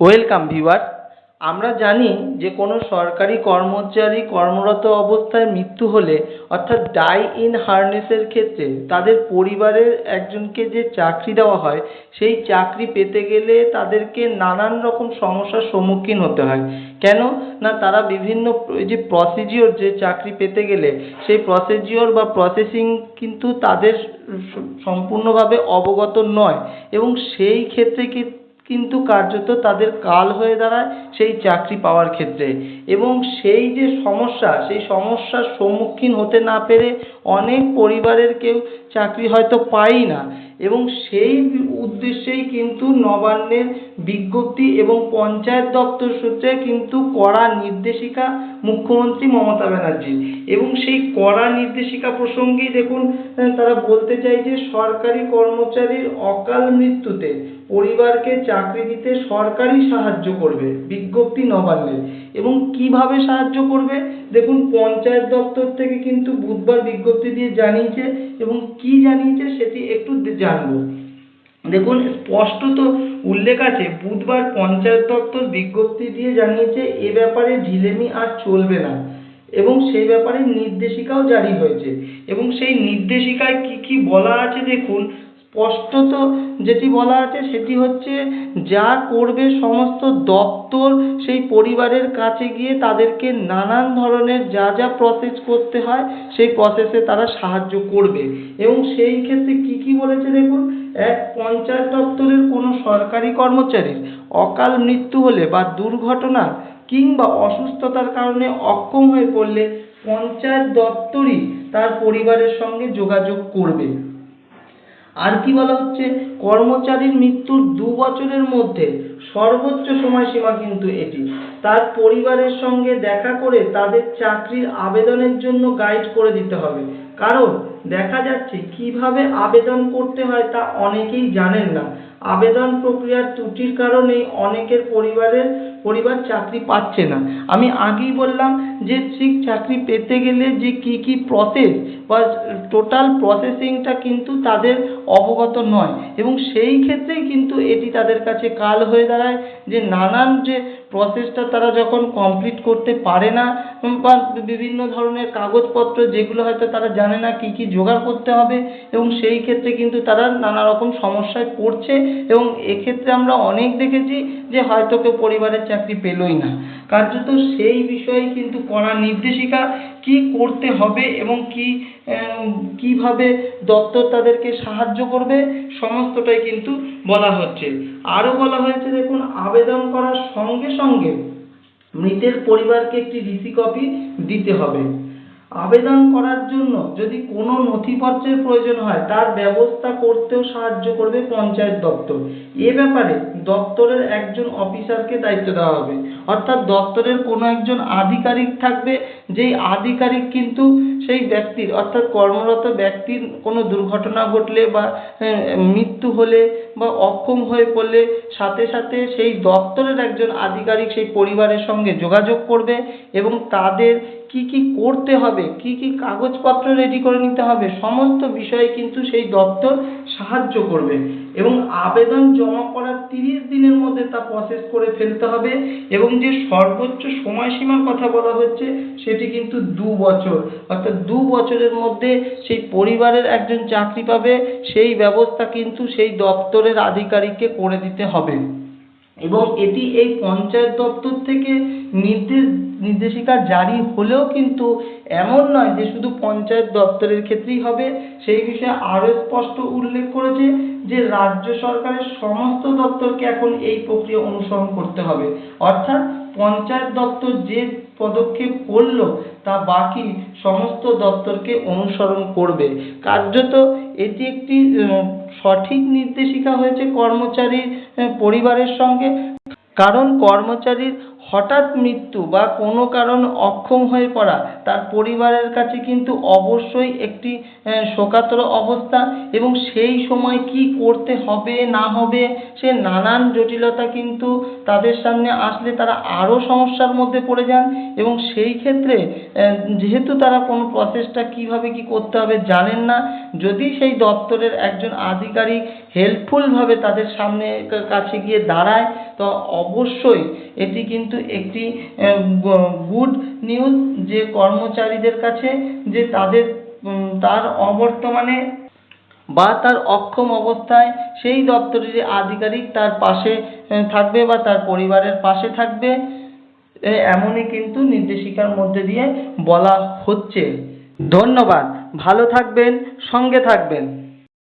Welcome viewer আমরা জানি যে কোনো সরকারি কর্মচারী কর্মরত অবস্থায় মৃত্যু হলে, অর্থাৎ ডাই ইন হারনেসের ক্ষেত্রে, তাদের পরিবারের একজনকে যে চাকরি দেওয়া হয়, সেই চাকরি পেতে গেলে তাদেরকে নানান রকম সমস্যার সম্মুখীন হতে হয়। কেন? না, তারা বিভিন্ন যে প্রসিজিওর যে চাকরি পেতে গেলে, সেই প্রসিজিওর বা প্রসেসিং কিন্তু তাদের সম্পূর্ণভাবে অবগত নয়। এবং সেই ক্ষেত্রে কি কিন্তু কার্যত তাদের কাল হয়ে দাঁড়ায় সেই চাকরি পাওয়ার ক্ষেত্রে। এবং সেই যে সমস্যা, সেই সমস্যার সম্মুখীন হতে না পেরে অনেক পরিবারের কেউ চাকরি হয়তো পায়ই না। এবং সেই উদ্দেশ্যেই কিন্তু নবান্নের বিজ্ঞপ্তি এবং পঞ্চায়েত দপ্তর সূত্রে কিন্তু কড়া নির্দেশিকা মুখ্যমন্ত্রী মমতা ব্যানার্জির এবং সেই কড়া নির্দেশিকা প্রসঙ্গেই দেখুন, তারা বলতে চাই যে সরকারি কর্মচারীর অকাল মৃত্যুতে পরিবারকে চাকরি দিতে সরকারই সাহায্য করবে, বিজ্ঞপ্তি নবান্নের এবং কীভাবে সাহায্য করবে? দেখুন, পঞ্চায়েত দপ্তর থেকে কিন্তু বুধবার বিজ্ঞপ্তি দিয়ে জানিয়েছে এবং কি জানিয়েছে সেটি একটু জানব। দেখুন, স্পষ্টত উল্লেখ আছে, বুধবার পঞ্চায়েত দপ্তর বিজ্ঞপ্তি দিয়ে জানিয়েছে এ ব্যাপারে ঢিলেমি আর চলবে না এবং সেই ব্যাপারে নির্দেশিকাও জারি হয়েছে। এবং সেই নির্দেশিকায় কি কি বলা আছে দেখুন স্পষ্টত যেটি বলা আছে সেটি হচ্ছে, যা করবে সমস্ত দপ্তর সেই পরিবারের কাছে গিয়ে তাদেরকে নানান ধরনের যা যা প্রসেস করতে হয়, সেই প্রসেসে তারা সাহায্য করবে। এবং সেই ক্ষেত্রে কি কি বলেছে দেখুন, এক পঞ্চায়েত দপ্তরের কোনো সরকারি কর্মচারীর অকাল মৃত্যু হলে বা দুর্ঘটনা কিংবা অসুস্থতার কারণে অক্ষম হয়ে পড়লে পঞ্চায়েত দপ্তরই তার পরিবারের সঙ্গে যোগাযোগ করবে। আর কি বলা হচ্ছে? কর্মচারীর মৃত্যুর দু বছরের মধ্যে সর্বোচ্চ সময়সীমা কিন্তু এটি। তার পরিবারের সঙ্গে দেখা করে তাদের চাকরির আবেদনের জন্য গাইড করে দিতে হবে। কারণ দেখা যাচ্ছে কীভাবে আবেদন করতে হয় তা অনেকেই জানেন না। আবেদন প্রক্রিয়ার ত্রুটির কারণেই অনেকের পরিবারের পরিবার চাকরি পাচ্ছে না। আমি আগেই বললাম যে ঠিক চাকরি পেতে গেলে যে কি কি প্রসেস বা টোটাল প্রসেসিংটা কিন্তু তাদের অবগত নয় এবং সেই ক্ষেত্রেই কিন্তু এটি তাদের কাছে কাল হয়ে দাঁড়ায় যে নানান যে প্রসেসটা তারা যখন কমপ্লিট করতে পারে না বা বিভিন্ন ধরনের কাগজপত্র যেগুলো হয়তো তারা জানে না কি কি জোগাড় করতে হবে এবং সেই ক্ষেত্রে কিন্তু তারা নানা রকম সমস্যায় পড়ছে এবং এক্ষেত্রে আমরা অনেক দেখেছি যে হয়তো কেউ পরিবারের চাকরি পেলই না। কার্যত সেই বিষয়ে কিন্তু কড়া নির্দেশিকা কি করতে হবে এবং কি কীভাবে দপ্তর তাদেরকে সাহায্য করবে, সমস্তটাই কিন্তু বলা হচ্ছে। আরও বলা হয়েছে, দেখুন, আবেদন করার সঙ্গে সঙ্গে মৃতের পরিবারকে একটি রিসি কপি দিতে হবে। আবেদন করার জন্য যদি কোনো নথিপত্রের প্রয়োজন হয়, তার ব্যবস্থা করতেও সাহায্য করবে পঞ্চায়েত দপ্তর। এ ব্যাপারে দপ্তরের একজন অফিসারকে দায়িত্ব দেওয়া হবে। অর্থাৎ দপ্তরের কোনো একজন আধিকারিক থাকবে, যেই আধিকারিক কিন্তু সেই ব্যক্তির, অর্থাৎ কর্মরত ব্যক্তির কোনো দুর্ঘটনা ঘটলে বা মৃত্যু হলে বা অক্ষম হয়ে পড়লে সাথে সাথে সেই দপ্তরের একজন আধিকারিক সেই পরিবারের সঙ্গে যোগাযোগ করবে এবং তাদের কি কি করতে হবে, কি কি কাগজপত্র রেডি করে নিতে হবে, সমস্ত বিষয়ে কিন্তু সেই দপ্তর সাহায্য করবে এবং আবেদন জমা করার তিরিশ দিনের মধ্যে তা প্রসেস করে ফেলতে হবে এবং যে সর্বোচ্চ সময়সীমার কথা বলা হচ্ছে সেটি কিন্তু দু বছর। অর্থাৎ দু বছরের মধ্যে সেই পরিবারের একজন চাকরি পাবে, সেই ব্যবস্থা কিন্তু সেই দপ্তরের আধিকারিককে করে দিতে হবে। এবং এটি এই পঞ্চায়েত দপ্তর থেকে নির্দেশ, নির্দেশিকা জারি হলেও কিন্তু এমন নয় যে শুধু পঞ্চায়েত দপ্তরের ক্ষেত্রেই হবে। সেই বিষয়ে আরও স্পষ্ট উল্লেখ করেছে যে রাজ্য সরকারের সমস্ত দপ্তরকে এখন এই প্রক্রিয়া অনুসরণ করতে হবে। অর্থাৎ পঞ্চায়েত দপ্তর যে পদক্ষেপ করল তা বাকি সমস্ত দপ্তরকে অনুসরণ করবে। কার্যত এটি একটি সঠিক নির্দেশিকা হয়েছে কর্মচারীর পরিবারের সঙ্গে। কারণ কর্মচারীর হঠাৎ মৃত্যু বা কোনো কারণ অক্ষম হয়ে পড়া তার পরিবারের কাছে কিন্তু অবশ্যই একটি শোকাতুর অবস্থা এবং সেই সময় কি করতে হবে, না হবে, সে নানান জটিলতা কিন্তু তাদের সামনে আসলে তারা আরও সমস্যার মধ্যে পড়ে যান এবং সেই ক্ষেত্রে যেহেতু তারা কোনো প্রসেসটা কীভাবে কি করতে হবে জানেন না, যদি সেই দপ্তরের একজন আধিকারিক হেল্পফুলভাবে তাদের সামনে কাছে গিয়ে দাঁড়ায়, তো অবশ্যই এটি কিন্তু একটি গুড নিউজ যে কর্মচারীদের কাছে যে তাদের তার অবর্তমানে বা তার অক্ষম অবস্থায় সেই দপ্তরের আধিকারিক তার পাশে থাকবে বা তার পরিবারের পাশে থাকবে এমনই কিন্তু নির্দেশিকার মধ্যে দিয়ে বলা হচ্ছে। ধন্যবাদ। ভালো থাকবেন, সঙ্গে থাকবেন।